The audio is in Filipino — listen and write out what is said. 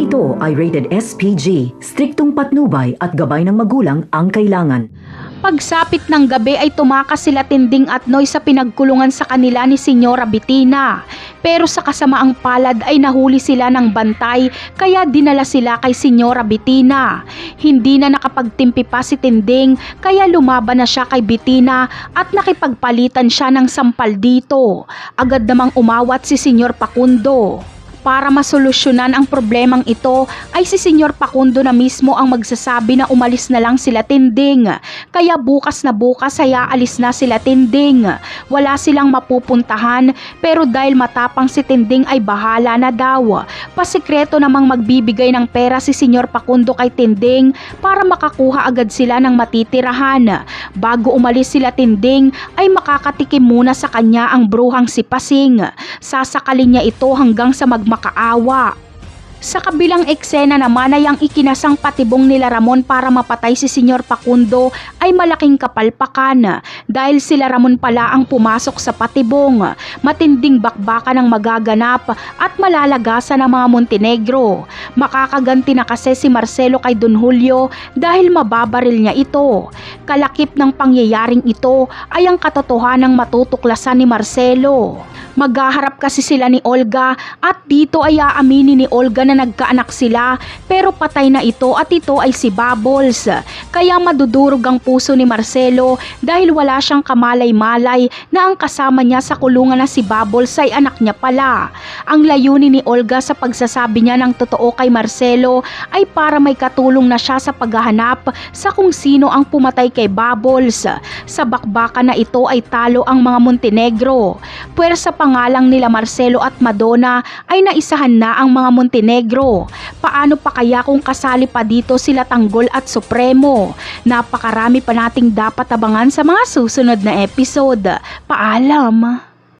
ito ay rated SPG. Striktong patnubay at gabay ng magulang ang kailangan. Pagsapit ng gabi ay tumakas sila Tinding at Noy sa pinagkulungan sa kanila ni Senyora Bettina. Pero sa kasamaang palad ay nahuli sila ng bantay kaya dinala sila kay Senyora Bettina. Hindi na nakapagtimpi pa si Tinding kaya lumaban na siya kay Bettina at nakipagpalitan siya ng sampal dito. Agad namang umawat si Senyor Pakundo. Para masolusyonan ang problemang ito ay si Senyor Pakundo na mismo ang magsasabi na umalis na lang sila tinding. Kaya bukas na bukas ay aalis na sila tinding. Wala silang mapupuntahan pero dahil matapang si tinding ay bahala na daw. Pasikreto namang magbibigay ng pera si Senyor Pakundo kay tinding para makakuha agad sila ng matitirahan. Bago umalis sila tinding ay makakatikim muna sa kanya ang bruhang si Pasing. Sasakalin niya ito hanggang sa magmakaawa. Sa kabilang eksena naman ay ang ikinasang patibong nila Ramon para mapatay si Senyor Pakundo ay malaking kapalpakan dahil sila Ramon pala ang pumasok sa patibong. Matinding bakbakan ang magaganap at malalagasan ng mga Montenegro. Makakaganti na kasi si Marcelo kay Don Julio dahil mababaril niya ito. Kalakip ng pangyayaring ito ay ang katotohanang matutuklasan ni Marcelo. Maghaharap kasi sila ni Olga at dito ay aaminin ni Olga na nagkaanak sila pero patay na ito at ito ay si Bubbles. Kaya madudurog ang puso ni Marcelo dahil wala siyang kamalay-malay na ang kasama niya sa kulungan na si Bubbles ay anak niya pala. Ang layunin ni Olga sa pagsasabi niya ng totoo kay Marcelo ay para may katulong na siya sa paghahanap sa kung sino ang pumatay kay Bubbles. Sa bakbakan na ito ay talo ang mga Montenegro. Puwersa pangalang nila Marcelo at Madonna ay naisahan na ang mga Montenegro. Paano pa kaya kung kasali pa dito sila Tanggol at Supremo? Napakarami pa nating dapat abangan sa mga susunod na episode. Paalam!